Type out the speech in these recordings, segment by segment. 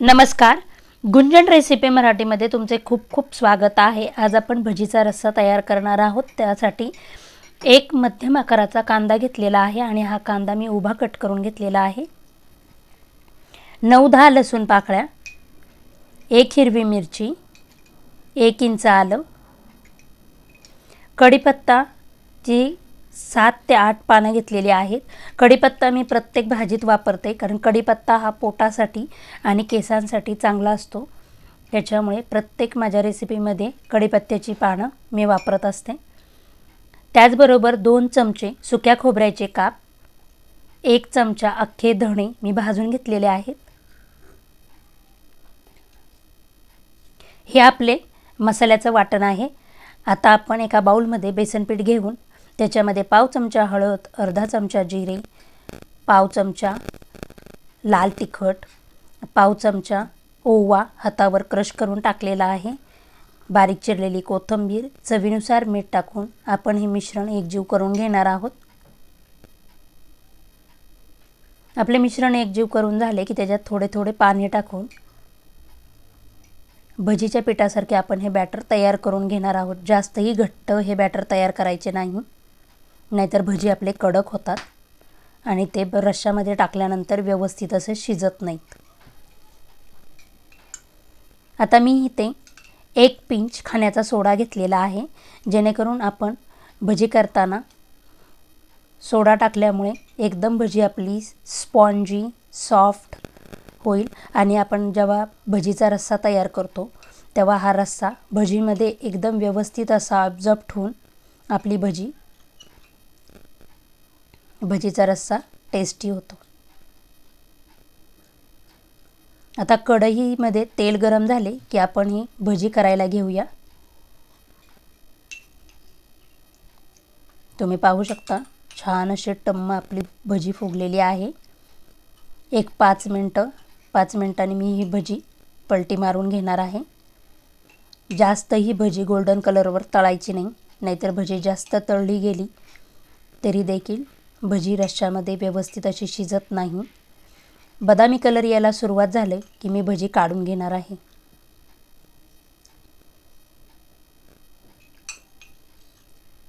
नमस्कार. गुंजन रेसिपी मराठीमध्ये तुमचे खूप खूप स्वागत आहे. आज आपण भजीचा रस्सा तयार करणार आहोत. त्यासाठी एक मध्यम आकाराचा कांदा घेतलेला आहे आणि हा कांदा मी उभा कट करून घेतलेला आहे. नऊ दहा लसूण पाकळ्या एक हिरवी मिरची एक इंच आलं कढीपत्ता जी सात ते आठ पानं घेतलेली आहेत. कढीपत्ता मी प्रत्येक भाजीत वापरते कारण कढीपत्ता हा पोटासाठी आणि केसांसाठी चांगला असतो. त्याच्यामुळे प्रत्येक माझ्या रेसिपीमध्ये कढीपत्त्याची पानं मी वापरत असते. त्याचबरोबर दोन चमचे सुक्या खोबऱ्याचे काप एक चमचा अख्खे धणे मी भाजून घेतलेले आहेत. हे आपले मसाल्याचं वाटण आहे. आता आपण एका बाऊलमध्ये बेसनपीठ घेऊन त्याच्यामध्ये पाव चमचा हळद अर्धा चमचा जिरे पाव चमचा लाल तिखट पाव चमचा ओवा हातावर क्रश करून टाकलेला आहे. बारीक चिरलेली कोथिंबीर चवीनुसार मीठ टाकून आपण हे मिश्रण एकजीव करून घेणार आहोत. आपले मिश्रण एकजीव करून झाले की त्याच्यात थोडे थोडे पाणी टाकून भजीच्या पिठासारखे आपण हे बॅटर तयार करून घेणार आहोत. जास्तही घट्ट हे बॅटर तयार करायचे नाही. नाहीतर भजी आपले कडक होतात आणि ते रश्श्यामध्ये टाकल्यानंतर व्यवस्थित असे शिजत नाहीत. आता मी इथे एक पिंच खाण्याचा सोडा घेतलेला आहे. जेणेकरून आपण भजी करताना सोडा टाकल्यामुळे एकदम भजी आपली स्पॉन्जी सॉफ्ट होईल आणि आपण जेव्हा भजीचा रस्सा तयार करतो तेव्हा हा रस्सा भजीमध्ये एकदम व्यवस्थित असा ऑब्झर्ब होऊन आपली भजी भजीचा रस्सा टेस्टी होतो. आता कढईमध्ये तेल गरम झाले की आपण ही भजी करायला घेऊया. तुम्ही पाहू शकता छान असे टम्म आपली भजी फुगलेली आहे. एक पाच मिनटं पाच मिनटांनी मी ही भजी पलटी मारून घेणार आहे. जास्त ही भजी गोल्डन कलरवर तळायची नाही नाहीतर भजी जास्त तळली गेली तरी देखील भजी रश्श्यामध्ये व्यवस्थित अशी शिजत नाही. बदामी कलर यायला सुरुवात झाले की मी भजी काढून घेणार आहे.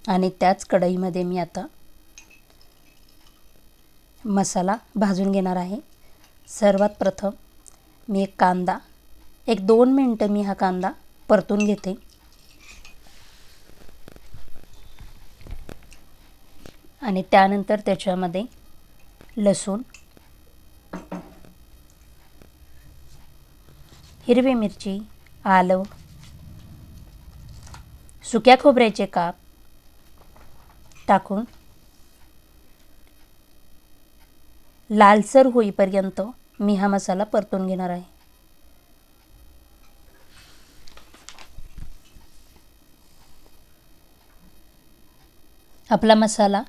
आणि त्याच कढईमध्ये मी आता मसाला भाजून घेणार आहे. सर्वात प्रथम मी एक कांदा एक दोन मिनटं मी हा कांदा परतून घेते. आणि त्यानंतर त्याच्यामध्ये लसूण हिरवी मिरची आलं सुक्या खोबऱ्याचे काप टाकून लालसर होईपर्यंत मी हा मसाला परतून घेणार आहे. आपला मसाला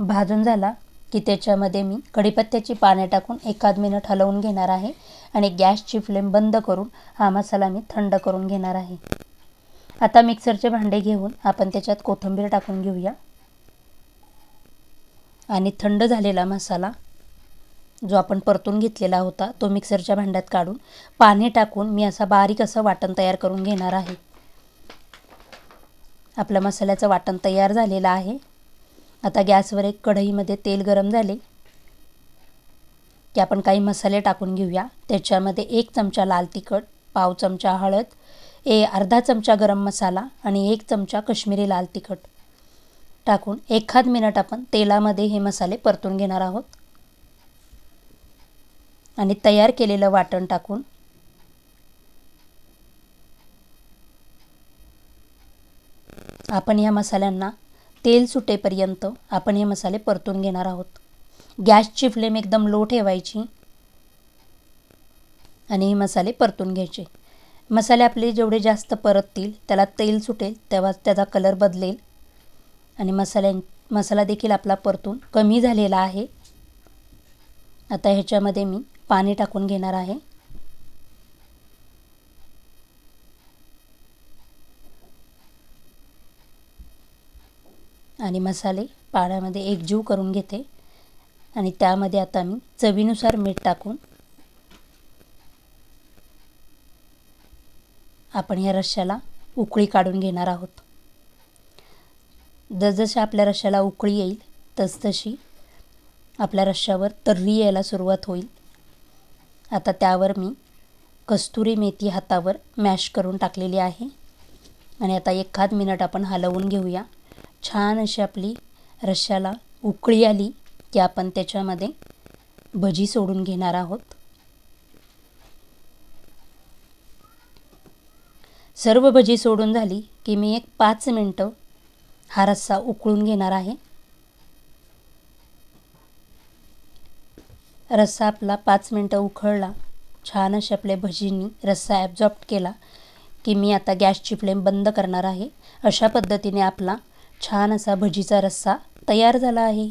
भाजून झाला की त्याच्यामध्ये मी कढीपत्त्याची पाने टाकून एकाद मिनिट हलवून घेणार आहे आणि गॅसची फ्लेम बंद करून हा मसाला मी थंड करून घेणार आहे. आता मिक्सरचे भांडे घेऊन आपण त्याच्यात कोथिंबीर टाकून घेऊया. आणि थंड झालेला मसाला जो आपण परतून घेतलेला होता तो मिक्सरच्या भांड्यात काढून पाणी टाकून मी असा बारीक असं वाटण तयार करून घेणार आहे. आपल्या मसाल्याचं वाटण तयार झालेलं आहे. आता गॅसवर एक कढईमध्ये तेल गरम झाले. की आपण काही मसाले टाकून घेऊया. त्याच्यामध्ये एक चमचा लाल तिखट पाव चमचा हळद ए अर्धा चमचा गरम मसाला आणि एक चमचा कश्मीरी लाल तिखट टाकून एखाद मिनिट आपण तेलामध्ये हे मसाले परतून घेणार आहोत. आणि तयार केलेलं वाटण टाकून आपण या मसाल्यांना तेल सुटेपर्यंत आपण हे मसाले परतून घेणार आहोत. गॅसची फ्लेम एकदम लो ठेवायची आणि हे मसाले परतून घ्यायचे. मसाले आपले जेवढे जास्त परततील त्याला तेल सुटेल तेव्हा त्याचा कलर बदलेल आणि मसाल्या मसाला देखील आपला परतून कमी झालेला आहे. आता ह्याच्यामध्ये मी पाणी टाकून घेणार आहे. आणि मसाले पाण्यामध्ये एकजीव करून घेते. आणि त्यामध्ये आता मी चवीनुसार मीठ टाकून आपण या रश्श्याला उकळी काढून घेणार आहोत. जसजशा आपल्या रश्श्याला उकळी येईल तसतशी आपल्या रश्श्यावर तर्री यायला सुरुवात होईल. आता त्यावर मी कस्तुरी मेथी हातावर मॅश करून टाकलेली आहे. आणि आता एखाद मिनट आपण हलवून घेऊया. छान अशी आपली रश्श्याला उकळी आली की आपण त्याच्यामध्ये भजी सोडून घेणार आहोत. सर्व भजी सोडून झाली की मी एक पाच मिनटं हा रस्सा उकळून घेणार आहे. रस्सा आपला पाच मिनटं उकळला छान असे आपल्या भजींनी रस्सा ॲब्झॉर्ब केला की मी आता गॅसची फ्लेम बंद करणार आहे. अशा पद्धतीने आपला छान असा भजीचा रस्सा तयार झाला आहे.